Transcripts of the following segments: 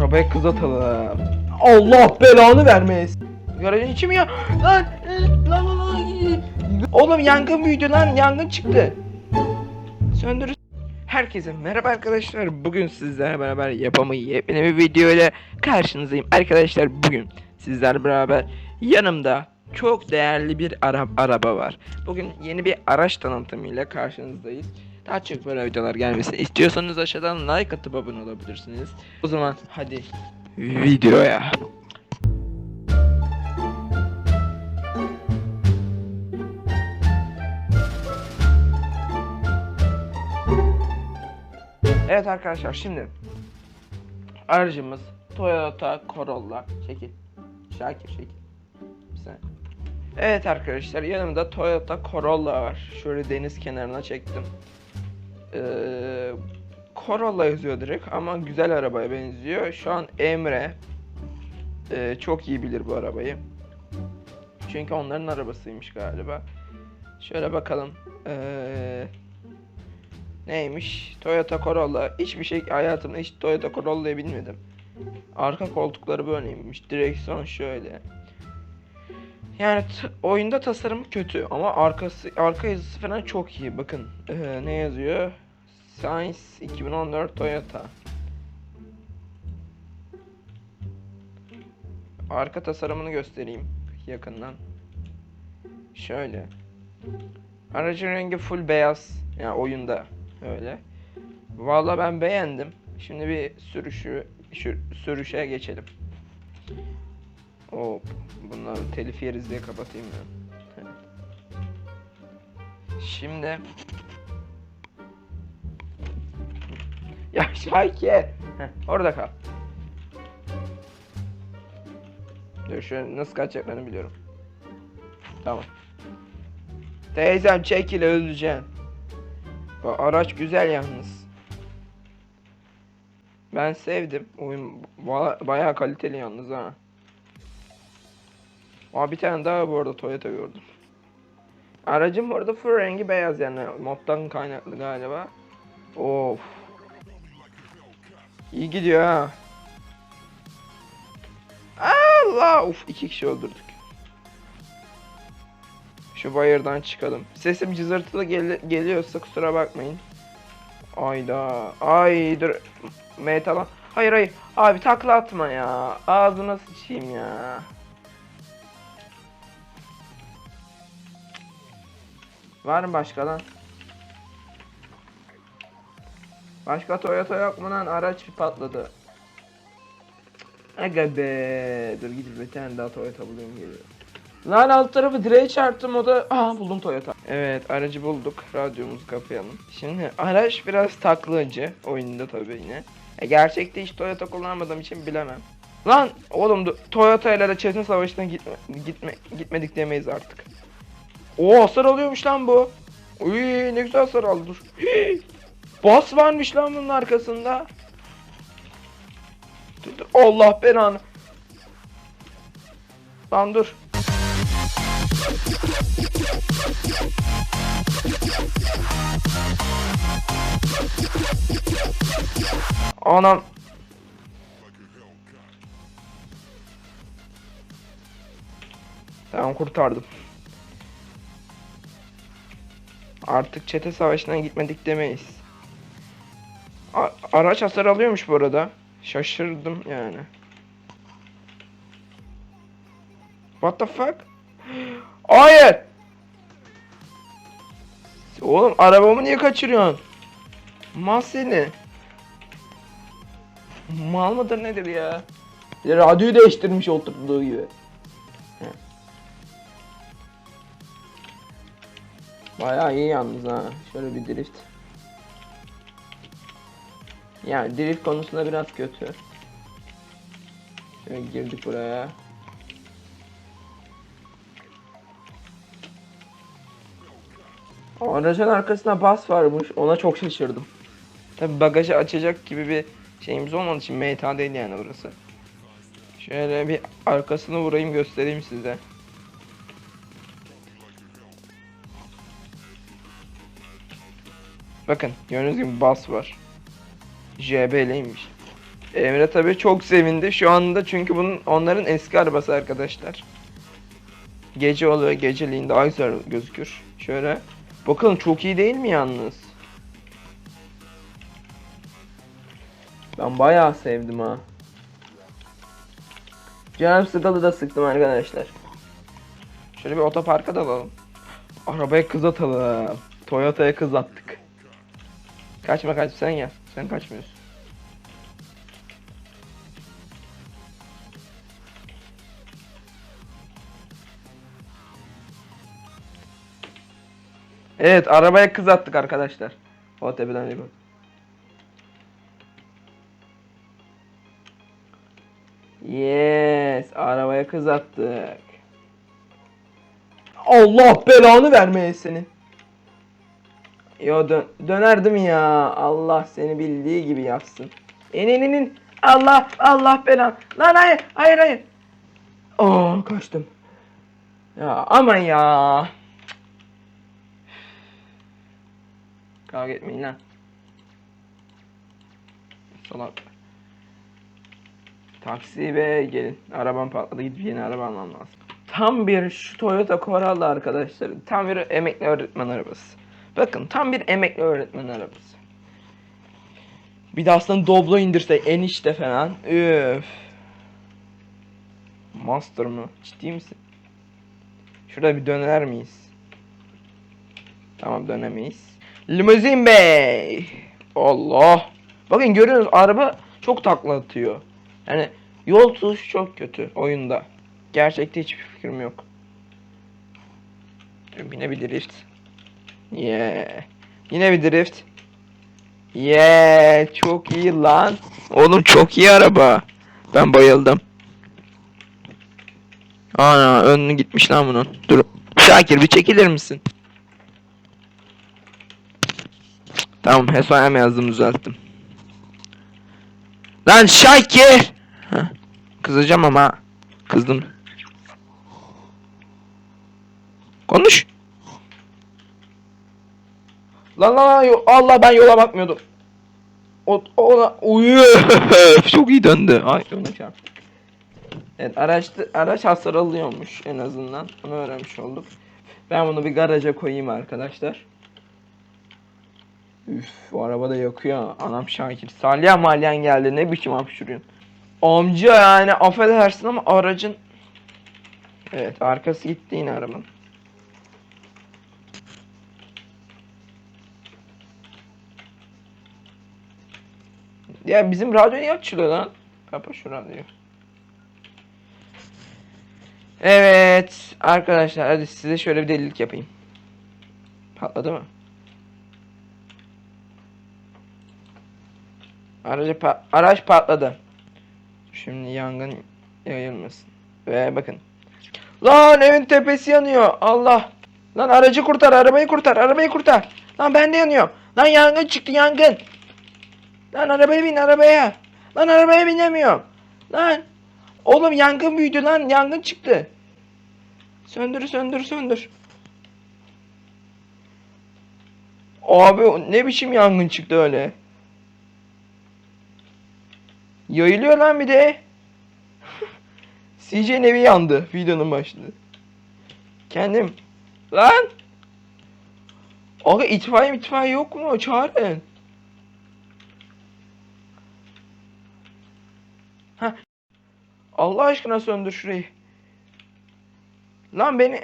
arabaya kız atalım. Allah belanı vermesin. Garajın içi mi ya? Lan lan lan lan. Oğlum yangın büyüdü lan yangın çıktı. Söndür. Herkese merhaba arkadaşlar. Bugün sizlerle beraber yapamayı yepyeni bir video ile karşınızdayım. Arkadaşlar bugün sizlerle beraber yanımda çok değerli bir ara araba var. Bugün yeni bir araç tanıtımıyla karşınızdayız. Daha çok böyle videolar gelmesini istiyorsanız aşağıdan like atıp abone olabilirsiniz. O zaman hadi videoya. Evet arkadaşlar şimdi aracımız Toyota Corolla. Çekil. Şakir saniye. Evet arkadaşlar yanımda Toyota Corolla var. Şöyle deniz kenarına çektim. Ee, Corolla yazıyor direkt ama güzel arabaya benziyor. Şu an Emre ee, çok iyi bilir bu arabayı. Çünkü onların arabasıymış galiba. Şöyle bakalım. Ee, neymiş? Toyota Corolla. Hiçbir şey hayatımda hiç Toyota Corolla'yı bilmedim. Arka koltukları böyleymiş. Direksiyon şöyle. Yani oyunda tasarım kötü ama arkası arka yazısı falan çok iyi. Bakın ee, ne yazıyor? Science 2014 Toyota. Arka tasarımını göstereyim yakından. Şöyle. Aracın rengi full beyaz. Yani oyunda öyle. Vallahi ben beğendim. Şimdi bir sürüşü sürüşe geçelim. Hop. Bunları telif yeriz diye kapatayım ben. Şimdi Ya. Heh, orada kal. Dur şu nasıl kaçacaklarını biliyorum. Tamam. Teyzem çekil öleceksin. Bu araç güzel yalnız. Ben sevdim. Oyun ba- bayağı kaliteli yalnız ha. Aa bir tane daha bu arada Toyota gördüm. Aracın bu arada full rengi beyaz yani moddan kaynaklı galiba. Of. İyi gidiyor ha. Allah! Uf iki kişi öldürdük. Şu bayırdan çıkalım. Sesim cızırtılı gel geliyorsa kusura bakmayın. Ayda. Ay dur. Metal. Hayır hayır. Abi takla atma ya. Ağzına sıçayım ya. Var mı başka lan? Başka Toyota yok mu lan? Araç patladı. Aga be. Dur gidip bir tane daha Toyota bulayım geliyor. Lan alt tarafı direğe çarptım o da... Aa buldum Toyota. Evet aracı bulduk. Radyomuzu kapayalım. Şimdi araç biraz taklacı. Oyunda tabii yine. E, gerçekte hiç Toyota kullanmadığım için bilemem. Lan oğlum Toyota ile de Çetin Savaşı'na gitme, gitme, gitmedik demeyiz artık. O hasar alıyormuş lan bu. Uy ne güzel hasar aldı! Bas varmış lan bunun arkasında. Dur, dur. Allah belanı. Lan dur. Anam. Tamam kurtardım. Artık çete savaşına gitmedik demeyiz. A- araç hasar alıyormuş bu arada. Şaşırdım yani. What the fuck? Hayır. Oğlum arabamı niye kaçırıyorsun? Mal seni. Mal mıdır nedir ya? Radyoyu değiştirmiş oturduğu gibi. Bayağı iyi yalnız ha. Şöyle bir drift. Yani drift konusunda biraz kötü. Şöyle girdik buraya. O Aracın arkasında bas varmış. Ona çok şaşırdım. Tabi bagajı açacak gibi bir şeyimiz olmadığı için MTA değil yani burası. Şöyle bir arkasını vurayım göstereyim size. Bakın gördüğünüz gibi bas var. JBL'ymiş. Emre tabii çok sevindi şu anda çünkü bunun onların eski arabası arkadaşlar. Gece oluyor geceliğin daha güzel gözükür. Şöyle. Bakalım çok iyi değil mi yalnız? Ben bayağı sevdim ha. Canım sıkıldı da sıktım arkadaşlar. Şöyle bir otoparka da alalım. Arabaya kız atalım. Toyota'ya kız attık. Kaçma kaç sen gel. Sen kaçmıyorsun. Evet arabaya kız attık arkadaşlar. O tepeden bir bak. Yes arabaya kız attık. Allah belanı vermeye senin. Yo dön dönerdim ya. Allah seni bildiği gibi yapsın. İnin Allah Allah belan. Lan hayır hayır hayır. Oh kaçtım. Ya aman ya. Kavga etmeyin lan. Salak. Taksi ve gelin. Arabam patladı gidip yeni araba almam lazım. Tam bir şu Toyota Corolla arkadaşlar. Tam bir emekli öğretmen arabası. Bakın tam bir emekli öğretmen arabası. Bir de aslında Doblo indirse enişte falan. Üf. Master mı? Ciddi misin? Şurada bir döner miyiz? Tamam dönemeyiz. Limuzin bey. Allah. Bakın görüyorsunuz araba çok takla atıyor. Yani yol tutuşu çok kötü oyunda. Gerçekte hiçbir fikrim yok. Drift. Yeah. Yine bir drift. Yeah, çok iyi lan. Oğlum çok iyi araba. Ben bayıldım. Ana önünü gitmiş lan bunun. Dur. Şakir bir çekilir misin? Tamam Hesaya yazdım düzelttim. Lan Şakir! Heh. Kızacağım ama. Kızdım. Konuş. Lan lan lan Allah ben yola bakmıyordum. O ona uyuyor. Çok iyi döndü. Ay ona çarptı. Evet araçta, araç hasar alıyormuş en azından. Onu öğrenmiş olduk. Ben bunu bir garaja koyayım arkadaşlar. Üf bu araba da yakıyor. Anam Şakir. Salya malyan geldi. Ne biçim hapşırıyorsun. Amca yani affedersin ama aracın Evet arkası gitti yine arabanın. Ya bizim radyo niye açılıyor lan? Kapa şu radyoyu. Evet arkadaşlar hadi size şöyle bir delilik yapayım. Patladı mı? Aracı pa- araç patladı. Şimdi yangın yayılmasın. Ve bakın. Lan evin tepesi yanıyor. Allah. Lan aracı kurtar, arabayı kurtar, arabayı kurtar. Lan ben de yanıyorum. Lan yangın çıktı yangın. Lan arabaya bin arabaya. Lan arabaya binemiyorum. Lan. Oğlum yangın büyüdü lan yangın çıktı. Söndür söndür söndür. Abi ne biçim yangın çıktı öyle. Yayılıyor lan bir de. CJ'nin evi yandı videonun başında. Kendim. Lan. Aga itfaiye itfaiye yok mu? Çağırın. Allah aşkına söndür şurayı. Lan beni.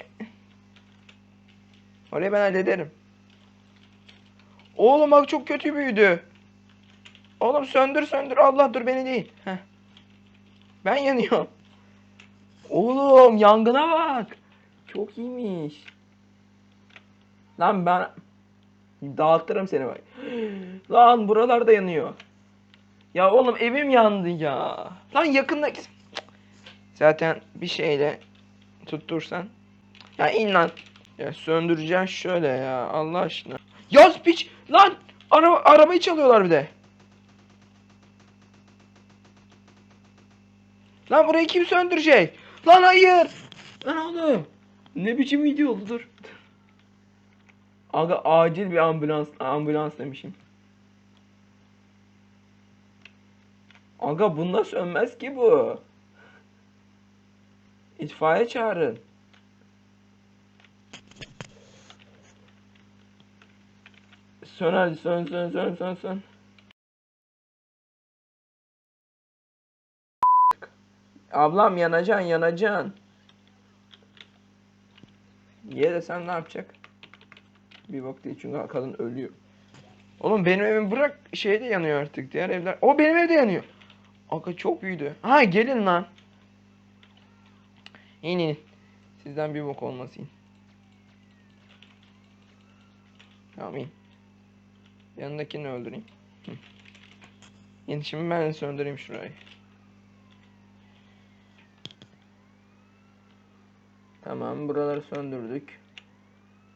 Orayı ben hallederim. Oğlum bak çok kötü büyüdü. Oğlum söndür söndür. Allah dur beni değil. Heh. Ben yanıyorum. Oğlum yangına bak. Çok iyiymiş. Lan ben dağıtırım seni bak. Lan buralarda yanıyor. Ya oğlum evim yandı ya. Lan yakında Zaten bir şeyle tuttursan. Ya in lan. Ya söndüreceksin şöyle ya Allah aşkına. Yaz piç lan araba arabayı çalıyorlar bir de. Lan burayı kim söndürecek? Lan hayır. Lan oğlum. Ne biçim video oldu dur. Aga acil bir ambulans ambulans demişim. Aga bunda sönmez ki bu. İtfaiye çağırın. Sön hadi sön sön sön sön sön. Ablam yanacaksın yanacaksın. Ye de sen ne yapacak? Bir bak değil çünkü kadın ölüyor. Oğlum benim evim bırak şey de yanıyor artık diğer evler. O benim evde yanıyor. Aga çok büyüdü. Ha gelin lan. İn. Sizden bir bok olmaz in. Tamam in. Yanındakini öldüreyim. Hı. İn şimdi ben söndüreyim şurayı. Tamam buraları söndürdük.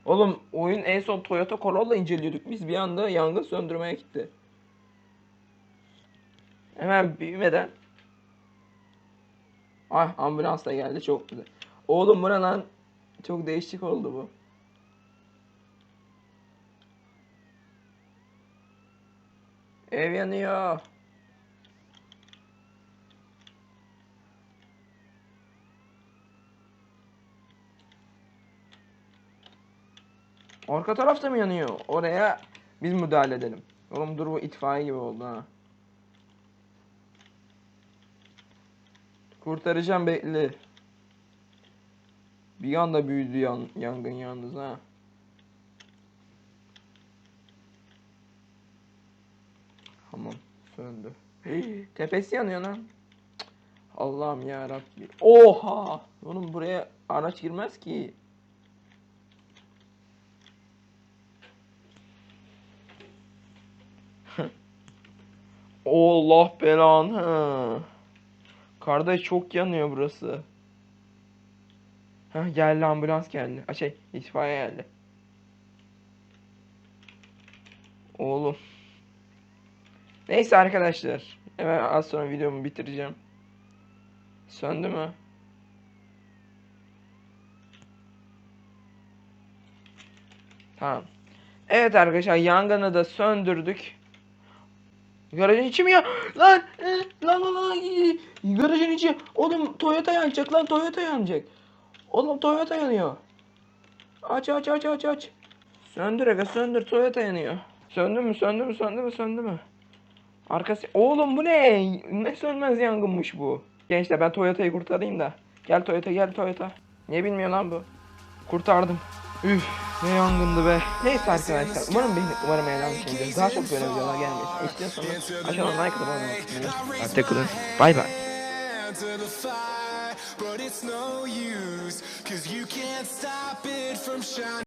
Oğlum oyun en son Toyota Corolla inceliyorduk. Biz bir anda yangın söndürmeye gitti. Hemen büyümeden. Ah ambulans da geldi çok güzel. Oğlum bura çok değişik oldu bu. Ev yanıyor. Arka tarafta mı yanıyor? Oraya biz müdahale edelim. Oğlum dur bu itfaiye gibi oldu ha. Kurtaracağım bekle. Bir anda büyüdü yan, yangın yalnız ha. Tamam söndü. Hey, tepesi yanıyor lan. Allah'ım ya Rabbi. Oha! Oğlum buraya araç girmez ki. Allah belanı. Kardeş çok yanıyor burası. Hah geldi ambulans geldi. Ha şey itfaiye geldi. Oğlum. Neyse arkadaşlar. Hemen az sonra videomu bitireceğim. Söndü mü? Tamam. Evet arkadaşlar yangını da söndürdük. Garajın içi mi ya? Lan! e, Lan lan lan! e, Garajın içi. Oğlum Toyota yanacak lan Toyota yanacak. Oğlum Toyota yanıyor. Aç aç aç aç aç. Söndür aga söndür Toyota yanıyor. Söndü mü söndü mü söndü mü söndü mü? Arkası... Oğlum bu ne? Ne sönmez yangınmış bu. Gençler ben Toyota'yı kurtarayım da. Gel Toyota gel Toyota. Niye bilmiyor lan bu? Kurtardım. Üf ne yangındı be. Neyse arkadaşlar umarım beğenip umarım eğlenmişsinizdir. Daha çok böyle videolar gelmesin. İstiyorsanız aşağıdan like atıp abone olmayı unutmayın. Hoşçakalın. Bay bay. but it's no use, cause you can't stop it from shining.